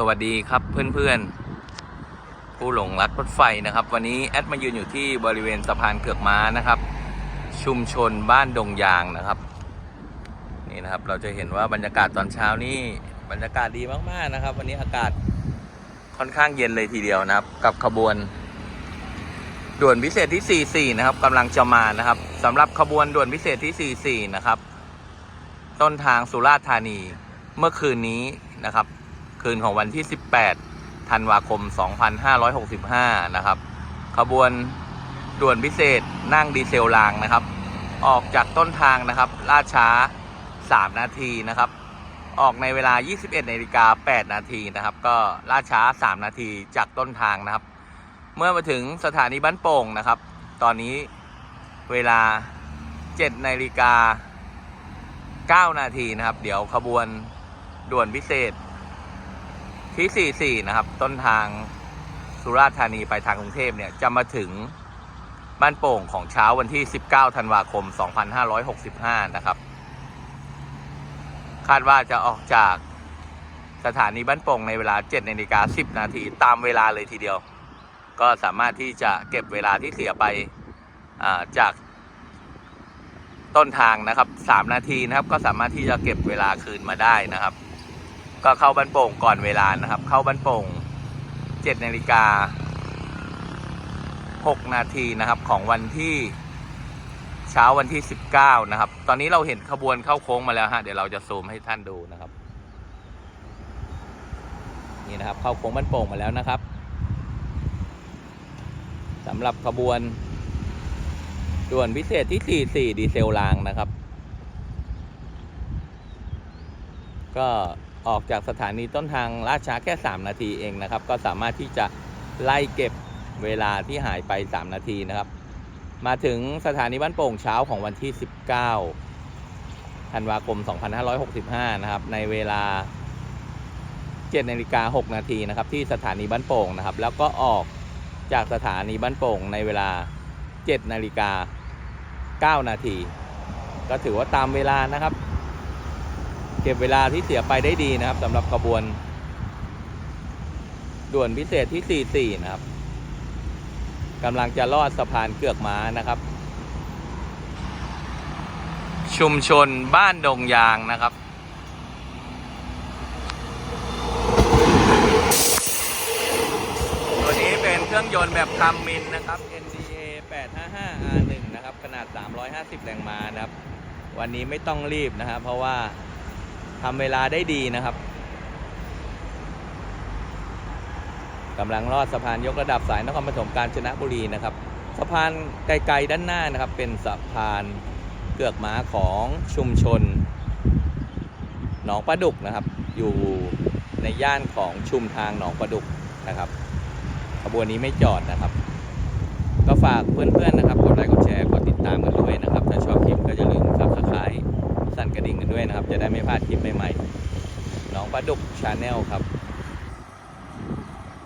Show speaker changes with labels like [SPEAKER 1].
[SPEAKER 1] สวัสดีครับเพื่อนๆ ผู้หลงรักรถไฟนะครับ วันนี้แอดมายืนอยู่ที่บริเวณสะพานเกือกม้านะครับ ชุมชนบ้านดงยางนะครับ นี่นะครับเราจะเห็นว่าบรรยากาศตอนเช้านี่บรรยากาศดีมากๆนะครับ วันนี้อากาศค่อนข้างเย็นเลยทีเดียวนะครับ กับขบวน ด่วนพิเศษที่ 44 นะครับกำลังจะมานะครับสำหรับขบวนด่วนพิเศษที่ 44 นะครับ ต้นทางสุราษฎร์ธานีเมื่อคืนนี้นะครับ คืนของวันที่ 18 ธันวาคม 2565 นะครับ ขบวนด่วนพิเศษนั่งดีเซลรางนะครับ ออกจากต้นทางนะครับล่าช้า 3 นาทีนะครับ ออกในเวลา 21นาฬิกา8นาทีนะครับ ก็ล่าช้า 3 นาทีจากต้นทางนะครับ เมื่อมาถึงสถานีบ้านโป่งนะครับ ตอนนี้เวลา 7นาฬิกา9นาทีนะครับ เดี๋ยวขบวนด่วนพิเศษ ที่ 44 นะครับ ต้นทางสุราษฎร์ธานีไปทางกรุงเทพเนี่ย จะมาถึงบ้านโป่งของเช้าวันที่ 19 ธันวาคม 2565 นะครับ คาดว่าจะออกจากสถานีบ้านโป่งในเวลา 7นาฬิกา10 นาทีตามเวลาเลยทีเดียว ก็สามารถที่จะเก็บเวลาที่เสียไปจากต้นทางนะครับ 3 นาทีนะครับ ก็สามารถที่จะเก็บเวลาคืนมาได้นะครับ ก็เข้าบ้านโป่งก่อนเวลานะครับ เข้าบ้านโป่ง7นาฬิกา6นาทีนะครับของวันที่เช้าวันที่19นะครับ ตอนนี้เราเห็นขบวนเข้าโค้งมาแล้วฮะเดี๋ยวเราจะซูมให้ท่านดูนะครับ นี่นะครับเข้าโค้งบ้านโป่งมาแล้วนะครับสำหรับขบวนด่วนพิเศษที่ 44 ดีเซลรางนะครับ ก็ ออกจากสถานีต้นทางล่าช้าแค่ 3 นาทีเองนะครับ ก็สามารถที่จะไล่เก็บเวลาที่หายไป 3 นาทีนะครับ มาถึงสถานีบ้านโป่งเช้าของวันที่ 19 ธันวาคม 2565 นะครับ ในเวลา 7 นาฬิกา 6 นาทีนะครับ ที่สถานีบ้านโป่งนะครับ แล้วก็ออกจากสถานีบ้านโป่งในเวลา 7 นาฬิกา 9 นาที ก็ถือว่าตามเวลานะครับ เก็บเวลาที่เสียไปได้ดีนะครับสำหรับขบวน ด่วนพิเศษที่ 44 นะครับกำลังจะลอดสะพานเกือกม้านะครับ ชุมชนบ้านดงยางนะครับ ตัวนี้เป็นเครื่องยนต์แบบคัมมินนะครับ NDA 855R1 นะครับ ขนาด 350 แรงม้านะครับ วันนี้ไม่ต้องรีบนะครับ เพราะว่า ทำเวลาได้ดีนะครับกำลังลอดสะพานยกระดับสายนครปฐมกาญจนบุรีนะครับ สะพานไกลๆด้านหน้านะครับ เป็นสะพานเกือกม้าของชุมชนหนองประดุกนะครับ อยู่ในย่านของชุมทางหนองประดุกนะครับขบวนนี้ไม่จอดนะครับ ก็ฝากเพื่อนๆนะครับกดไลค์กดแชร์ ดิ่งกันด้วยนะครับ จะได้ไม่พลาดคลิปใหม่ๆน้องปลาดุกชาแนลครับ